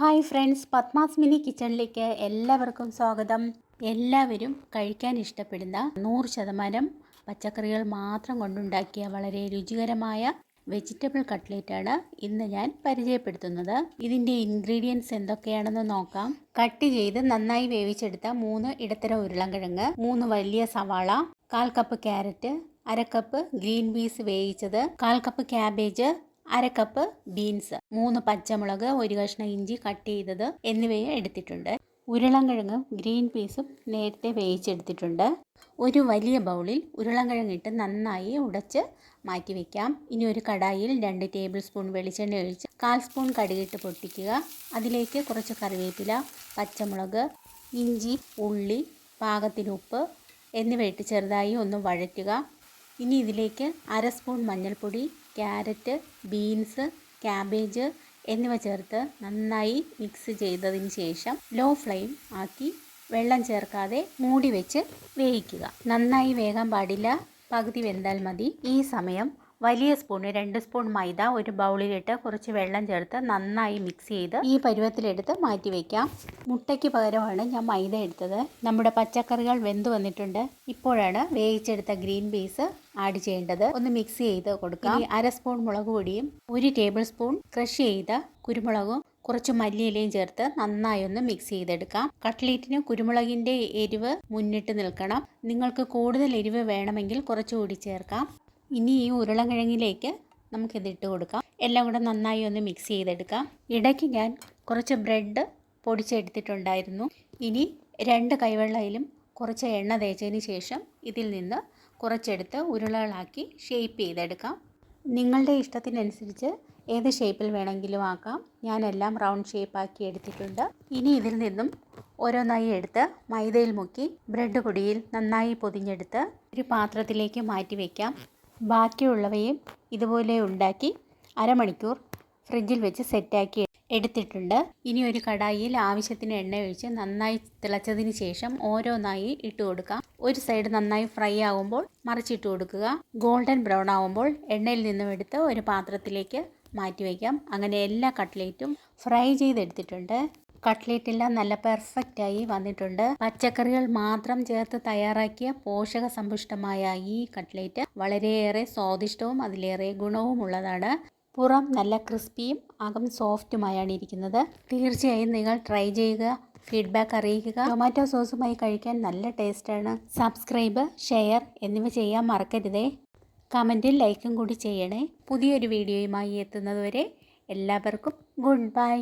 Hi friends Padmas mini കിച്ചണിലേക്ക് എല്ലാവർക്കും സ്വാഗതം. എല്ലാവരും കഴിക്കാൻ ഇഷ്ടപ്പെടുന്ന നൂറ് ശതമാനം പച്ചക്കറികൾ മാത്രം കൊണ്ടുണ്ടാക്കിയ വളരെ രുചികരമായ വെജിറ്റബിൾ കട്ട്ലേറ്റാണ് ഇന്ന് ഞാൻ പരിചയപ്പെടുത്തുന്നത്. ഇതിന്റെ ഇൻഗ്രീഡിയൻസ് എന്തൊക്കെയാണെന്ന് നോക്കാം. കട്ട് ചെയ്ത് നന്നായി വേവിച്ചെടുത്ത മൂന്ന് ഇടത്തരം ഉരുളൻകിഴങ്ങ് മൂന്ന് വലിയ സവാള കാൽ കപ്പ് ക്യാരറ്റ് അര കപ്പ് ഗ്രീൻ പീസ് വേവിച്ചത് കാൽ കപ്പ് ക്യാബേജ് അര കപ്പ് ബീൻസ് മൂന്ന് പച്ചമുളക് ഒരു കഷ്ണം ഇഞ്ചി കട്ട് ചെയ്തത് എന്നിവയെ എടുത്തിട്ടുണ്ട്. ഉരുളൻകിഴങ്ങും ഗ്രീൻ പീസും നേരത്തെ വേവിച്ചെടുത്തിട്ടുണ്ട്. ഒരു വലിയ ബൗളിൽ ഉരുളൻകിഴങ്ങിട്ട് നന്നായി ഉടച്ച് മാറ്റി വയ്ക്കാം ഇനി ഒരു കടായിൽ രണ്ട് ടേബിൾ സ്പൂൺ വെളിച്ചെണ്ണ ഒഴിച്ച് കാൽ സ്പൂൺ കടുകിട്ട് പൊട്ടിക്കുക. അതിലേക്ക് കുറച്ച് കറിവേപ്പില പച്ചമുളക് ഇഞ്ചി ഉള്ളി പാകത്തിന് ഉപ്പ് എന്നിവ ഇട്ട് ചെറുതായി ഒന്ന് വഴറ്റുക. ഇനി ഇതിലേക്ക് അര സ്പൂൺ മഞ്ഞൾപ്പൊടി ക്യാരറ്റ് ബീൻസ് ക്യാബേജ് എന്നിവ ചേർത്ത് നന്നായി മിക്സ് ചെയ്തതിന് ശേഷം ലോ ഫ്ലെയിം ആക്കി വെള്ളം ചേർക്കാതെ മൂടി വെച്ച് വേവിക്കുക. നന്നായി വേഗം പാടില്ല. പകുതി വെന്താൽ മതി. ഈ സമയം വലിയ സ്പൂൺ രണ്ട് സ്പൂൺ മൈദ ഒരു ബൗളിലിട്ട് കുറച്ച് വെള്ളം ചേർത്ത് നന്നായി മിക്സ് ചെയ്ത് ഈ പരുവത്തിലെടുത്ത് മാറ്റി വയ്ക്കാം മുട്ടയ്ക്ക് പകരമാണ് ഞാൻ മൈദ എടുത്തത്. നമ്മുടെ പച്ചക്കറികൾ വെന്ത് വന്നിട്ടുണ്ട്. ഇപ്പോഴാണ് വേവിച്ചെടുത്ത ഗ്രീൻ പീസ് ആഡ് ചെയ്യേണ്ടത്. ഒന്ന് മിക്സ് ചെയ്ത് കൊടുക്കാം. അര സ്പൂൺ മുളക് പൊടിയും ഒരു ടേബിൾ സ്പൂൺ ക്രഷ് ചെയ്ത കുരുമുളകും കുറച്ച് മല്ലിയിലയും ചേർത്ത് നന്നായി ഒന്ന് മിക്സ് ചെയ്തെടുക്കാം. കട്ട്ലേറ്റിന് കുരുമുളകിന്റെ എരിവ് മുന്നിട്ട് നിൽക്കണം. നിങ്ങൾക്ക് കൂടുതൽ എരിവ് വേണമെങ്കിൽ കുറച്ചുകൂടി ചേർക്കാം. ഇനി ഈ ഉരുളക്കിഴങ്ങിലേക്ക് നമുക്കിതിട്ട് കൊടുക്കാം. എല്ലാം കൂടെ നന്നായി ഒന്ന് മിക്സ് ചെയ്തെടുക്കാം. ഇടയ്ക്ക് ഞാൻ കുറച്ച് ബ്രെഡ് പൊടിച്ചെടുത്തിട്ടുണ്ടായിരുന്നു. ഇനി രണ്ട് കൈവെള്ളയിലും കുറച്ച് എണ്ണ തേച്ചതിന് ശേഷം ഇതിൽ നിന്ന് കുറച്ചെടുത്ത് ഉരുളകളാക്കി ഷേപ്പ് ചെയ്തെടുക്കാം. നിങ്ങളുടെ ഇഷ്ടത്തിനനുസരിച്ച് ഏത് ഷേപ്പിൽ വേണമെങ്കിലും ആക്കാം. ഞാനെല്ലാം റൗണ്ട് ഷേപ്പാക്കി എടുത്തിട്ടുണ്ട്. ഇനി ഇതിൽ നിന്നും ഓരോന്നായി എടുത്ത് മൈദയിൽ മുക്കി ബ്രെഡ് പൊടിയിൽ നന്നായി പൊതിഞ്ഞെടുത്ത് ഒരു പാത്രത്തിലേക്ക് മാറ്റി വയ്ക്കാം ബാക്കിയുള്ളവയും ഇതുപോലെ ഉണ്ടാക്കി അരമണിക്കൂർ ഫ്രിഡ്ജിൽ വെച്ച് സെറ്റാക്കി എടുത്തിട്ടുണ്ട്. ഇനി ഒരു കടായിയിൽ ആവശ്യത്തിന് എണ്ണ ഒഴിച്ച് നന്നായി തിളച്ചതിന് ശേഷം ഓരോന്നായി ഇട്ട് കൊടുക്കാം. ഒരു സൈഡ് നന്നായി ഫ്രൈ ആകുമ്പോൾ മറിച്ചിട്ട് കൊടുക്കുക. ഗോൾഡൻ ബ്രൗൺ ആകുമ്പോൾ എണ്ണയിൽ നിന്നും എടുത്ത് ഒരു പാത്രത്തിലേക്ക് മാറ്റി വയ്ക്കാം. അങ്ങനെ എല്ലാ കട്ട്ലേറ്റും ഫ്രൈ ചെയ്തെടുത്തിട്ടുണ്ട്. കട്ട്ലേറ്റ് എല്ലാം നല്ല പെർഫെക്റ്റായി വന്നിട്ടുണ്ട്. പച്ചക്കറികൾ മാത്രം ചേർത്ത് തയ്യാറാക്കിയ പോഷക സമ്പുഷ്ടമായ ഈ കട്ട്ലേറ്റ് വളരെയേറെ സ്വാദിഷ്ടവും അതിലേറെ ഗുണവും ഉള്ളതാണ്. പുറം നല്ല ക്രിസ്പിയും അകം സോഫ്റ്റുമായാണ് ഇരിക്കുന്നത്. തീർച്ചയായും നിങ്ങൾ ട്രൈ ചെയ്യുക ഫീഡ്ബാക്ക് അറിയിക്കുക. ടൊമാറ്റോ സോസുമായി കഴിക്കാൻ നല്ല ടേസ്റ്റാണ്. സബ്സ്ക്രൈബ് ഷെയർ എന്നിവ ചെയ്യാൻ മറക്കരുതേ. കമന്റും ലൈക്കും കൂടി ചെയ്യണേ. പുതിയൊരു വീഡിയോയുമായി എത്തുന്നതുവരെ എല്ലാവർക്കും ഗുഡ് ബൈ.